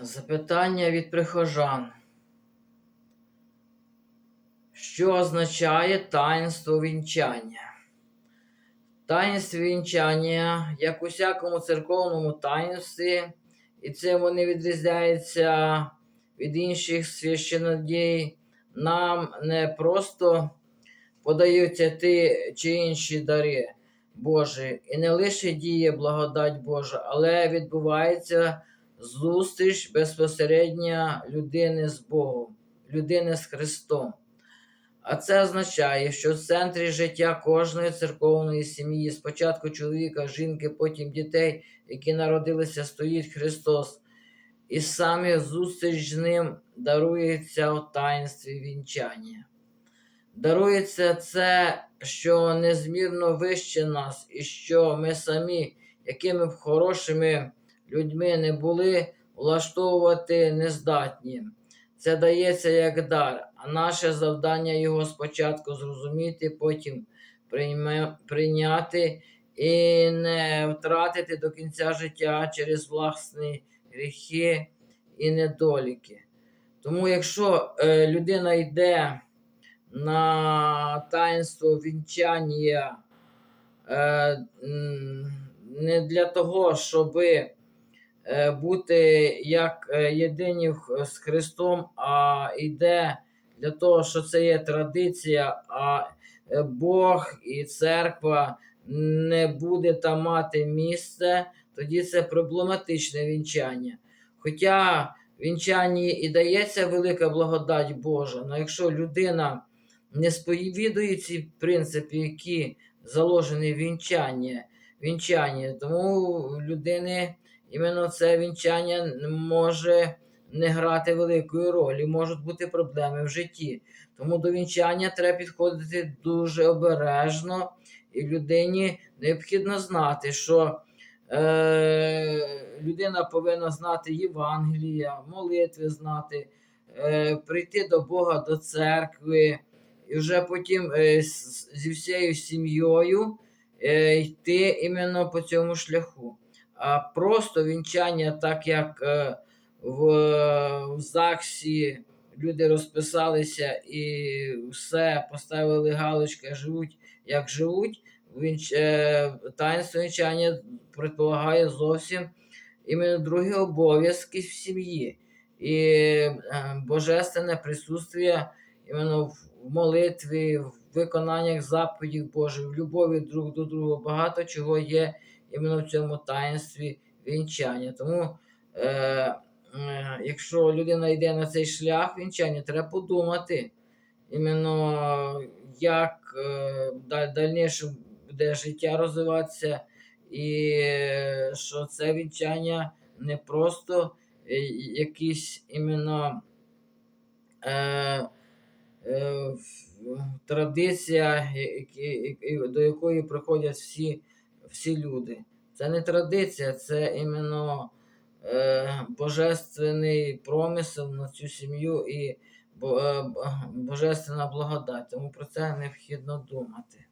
Запитання від прихожан. Що означає таїнство вінчання? Таїнство вінчання, як у всякому церковному таїнстві, і це вони відрізняються від інших священодій, нам не просто подаються ті чи інші дари Божі, і не лише діє благодать Божа, але відбувається зустріч безпосередньо людини з Богом, людини з Христом. А це означає, що в центрі життя кожної церковної сім'ї, спочатку чоловіка, жінки, потім дітей, які народилися, стоїть Христос. І саме зустріч з ним дарується у таїнстві вінчання. Дарується це, що незмірно вище нас, і що ми самі, якими б хорошими людьми не були, влаштовувати нездатні. Це дається як дар, а наше завдання його спочатку зрозуміти, потім прийняти і не втратити до кінця життя через власні гріхи і недоліки. Тому, якщо е, людина йде на таїнство вінчання е, не для того, щоби бути як е, єдині з Христом, а йде для того, що це є традиція, а е, Бог і церква не буде там мати місце, тоді це проблематичне вінчання. Хоча вінчанні і дається велика благодать Божа, але якщо людина не сповідує ці принципи, які заложені в вінчанні, вінчанні, тому людини іменно це вінчання може не грати великої ролі, можуть бути проблеми в житті. Тому до вінчання треба підходити дуже обережно, і людині необхідно знати, що е, людина повинна знати Євангелія, молитви знати, е, прийти до Бога, до церкви, і вже потім е, з- зі всією сім'єю е, йти іменно по цьому шляху. А просто вінчання, так як е, в, в ЗАГСі люди розписалися і все, поставили галочки, живуть як живуть. Вінч... е, Таїнство вінчання предполагає зовсім іменно другі обов'язки в сім'ї. І е, божественне присутствие іменно в молитві, в виконаннях заповідей Божих, в любові друг до друга. Багато чого є іменно в цьому таїнстві вінчання. Тому, е, е, якщо людина йде на цей шлях вінчання, треба подумати, іменно як е, да- дальніше буде життя розвиватися, і е, що це вінчання не просто е, якісь іменно. Е, е, традиція, які- які- до якої приходять всі, всі люди. Це не традиція, це іменно е, божественний промисел на цю сім'ю і е, божественна благодать. Тому про це необхідно думати.